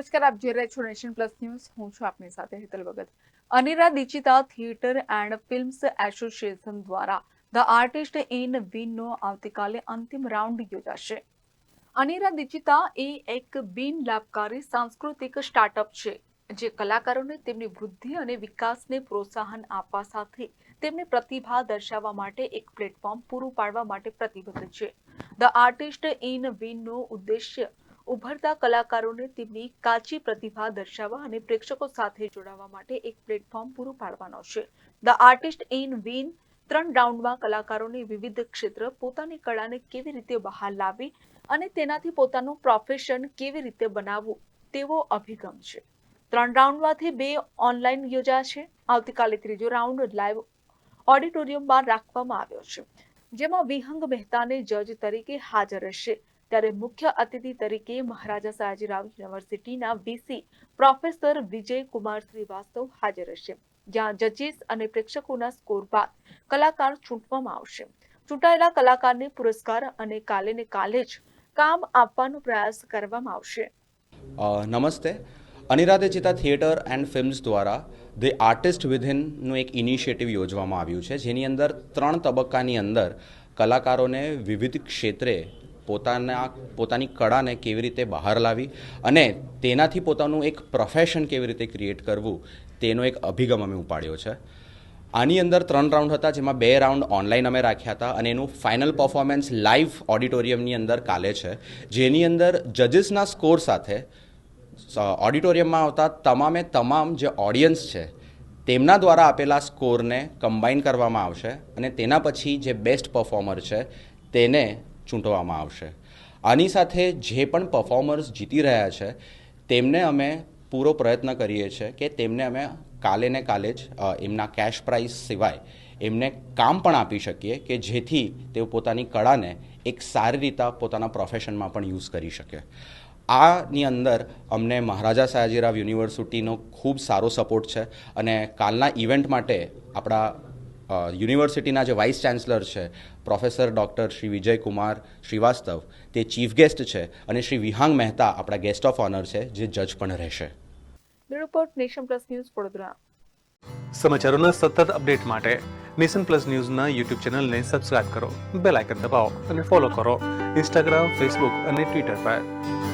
નમસ્કાર, આપ જોઈ રહ્યા છો નેશન પ્લસ ન્યૂઝ. હું છું આપની સાથે હેતલ ભગત. અનિરા દીચિતા થિયેટર એન્ડ ફિલ્મ્સ એસોસિએશન દ્વારા ધ આર્ટિસ્ટ ઇન વિનનો આવતીકાલે અંતિમ રાઉન્ડ યોજાશે. અનિરા દીચિતા એ એક બિન લાભકારી સાંસ્કૃતિક સ્ટાર્ટઅપ છે, જે કલાકારોને તેમની વૃદ્ધિ અને વિકાસને પ્રોત્સાહન આપવા સાથે તેમની પ્રતિભા દર્શાવવા માટે એક પ્લેટફોર્મ પૂરું પાડવા માટે પ્રતિબદ્ધ છે. ધ આર્ટિસ્ટ ઇન વિનનો ઉદ્દેશ્ય ઉભરતા કલાકારોને તેમની કાચી પ્રતિભા દર્શાવવા અને પ્રેક્ષકો સાથે જોડાવા માટે એક પ્લેટફોર્મ પૂરું પાડવાનો છે. ધ આર્ટિસ્ટ ઇન વિન ત્રણ રાઉન્ડમાં કલાકારોને વિવિધ ક્ષેત્ર પોતાની કળાને કેવી રીતે બહાર લાવવી અને તેનાથી પોતાનું પ્રોફેશન કેવી રીતે બનાવવું તેવો અભિગમ છે. ત્રણ રાઉન્ડમાંથી બે ઓનલાઈન યોજાશે આવતીકાલે ત્રીજો રાઉન્ડ લાઈવ ઓડિટોરિયમમાં રાખવામાં આવ્યો છે. જેમાં વિહંગ મહેતાને જજ તરીકે હાજર રહેશે. ત્યારે મુખ્ય અતિથિ તરીકે મહારાજા સયાજીરાવ યુનિવર્સિટીના V C professor Vijay Kumar Shrivastava હાજર રહેશે. જ્યાં જજીસ અને પ્રેક્ષકોના સ્કોર બાદ કલાકાર ચૂંટવામાં આવશે. ચૂંટાયેલા કલાકારને પુરસ્કાર અને કાલે ને કાલે જ કામ આપવાનો પ્રયાસ કરવામાં આવશે. નમસ્તે. અનિરાધે થિયેટર એન્ડ ફિલ્મ્સ દ્વારા ધ આર્ટિસ્ટ વિધિનનું એક ઇનિશિયેટિવ યોજવામાં આવ્યું છે. જેની અંદર ત્રણ તબક્કાની અંદર કલાકારોને વિવિધ ક્ષેત્રે પોતાના પોતાની કળાને કેવી રીતે બહાર લાવી અને તેનાથી પોતાનું એક પ્રોફેશન કેવી રીતે ક્રિએટ કરવું, તેનો એક અભિગમ અમે ઉપાડ્યો છે. આની અંદર ત્રણ રાઉન્ડ હતા, જેમાં બે રાઉન્ડ ઓનલાઈન અમે રાખ્યા હતા અને એનું ફાઇનલ પરફોર્મન્સ લાઈવ ઓડિટોરિયમની અંદર કાલે છે. જેની અંદર જજીસના સ્કોર સાથે ઓડિટોરિયમમાં આવતા તમામે તમામ જે ઓડિયન્સ છે, તેમના દ્વારા આપેલા સ્કોરને કમ્બાઈન કરવામાં આવશે અને તેના પછી જે બેસ્ટ પરફોર્મર છે, તેને ચૂંટવામાં આવશે. આની સાથે જે પણ પરફોર્મર્સ જીતી રહ્યા છે, તેમને અમે પૂરો પ્રયત્ન કરીએ છીએ કે તેમને અમે કાલે ને કાલે જ એમના કેશ પ્રાઇઝ સિવાય એમને કામ પણ આપી શકીએ કે જેથી તેઓ પોતાની કળાને એક સારી રીતે પોતાના પ્રોફેશનમાં પણ યુઝ કરી શકે. આની અંદર અમને મહારાજા સયાજીરાવ યુનિવર્સિટીનો ખૂબ સારો સપોર્ટ છે અને કાલના ઇવેન્ટ માટે આપણા યુનિવર્સિટીના જે વાઇસ ચાન્સલર છે પ્રોફેસર ડૉક્ટર શ્રી વિજય કુમાર શ્રીવાસ્તવ તે ચીફ ગેસ્ટ છે અને શ્રી વિહાંગ મહેતા આપણા ગેસ્ટ ઓફ ઓનર છે જે જજ પણ રહેશે. Report nation plus news Vadodara. સમાચારોના સતત અપડેટ માટે નેશન પ્લસ ન્યૂઝના યુટ્યુબ ચેનલને સબસ્ક્રાઇબ કરો બેલ આઇકન દબાવો અને ફોલો કરો. ઇન્સ્ટાગ્રામ ફેસબુક અને ટ્વિટર પર.